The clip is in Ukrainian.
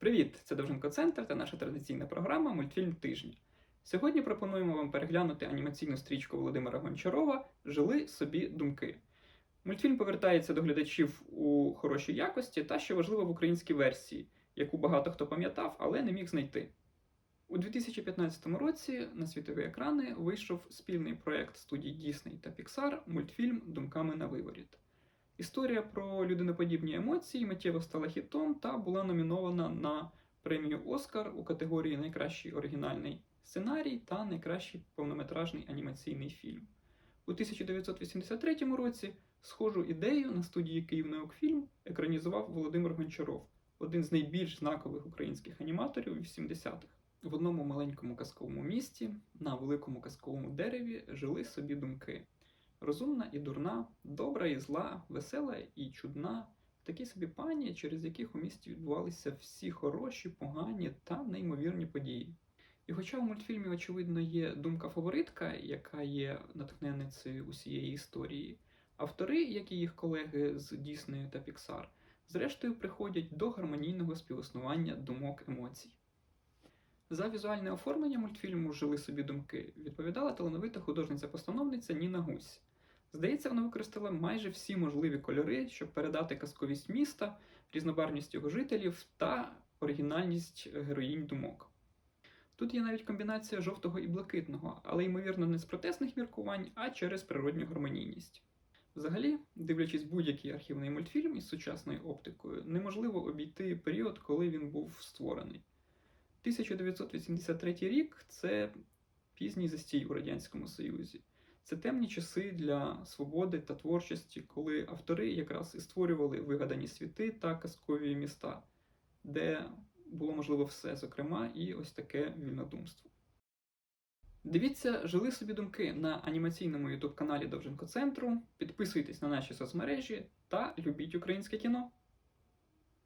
Привіт! Це Довженко Центр та наша традиційна програма Мультфільм тижня. Сьогодні пропонуємо вам переглянути анімаційну стрічку Володимира Гончарова Жили собі думки. Мультфільм повертається до глядачів у хорошій якості та, що важливо, в українській версії, яку багато хто пам'ятав, але не міг знайти. У 2015 році на світові екрани вийшов спільний проєкт студій Disney та Pixar мультфільм Думками на виворіт. Історія про людиноподібні емоції миттєво стала хітом та була номінована на премію Оскар у категорії Найкращий оригінальний сценарій та найкращий повнометражний анімаційний фільм. У 1983 році схожу ідею на студії Київнаукфільм екранізував Володимир Гончаров, один з найбільш знакових українських аніматорів 80-х. В одному маленькому казковому місті на великому казковому дереві жили собі думки. Розумна і дурна, добра і зла, весела і чудна, такі собі пані, через яких у місті відбувалися всі хороші, погані та неймовірні події. І хоча у мультфільмі, очевидно, є думка-фаворитка, яка є натхненницею усієї історії, автори, як і їх колеги з Діснею та Піксар, зрештою приходять до гармонійного співіснування думок емоцій. За візуальне оформлення мультфільму Жили собі думки відповідала талановита художниця-постановниця Ніна Гусь. Здається, вона використала майже всі можливі кольори, щоб передати казковість міста, різнобарвність його жителів та оригінальність героїнь думок. Тут є навіть комбінація жовтого і блакитного, але ймовірно не з протестних міркувань, а через природню гармонійність. Взагалі, дивлячись будь-який архівний мультфільм із сучасною оптикою, неможливо обійти період, коли він був створений. 1983 рік це пізній застій у Радянському Союзі. Це темні часи для свободи та творчості, коли автори якраз і створювали вигадані світи та казкові міста, де було можливо все, зокрема, і ось таке вільнодумство. Дивіться, жили собі думки на анімаційному ютуб каналі Довженко Центру. Підписуйтесь на наші соцмережі та любіть українське кіно.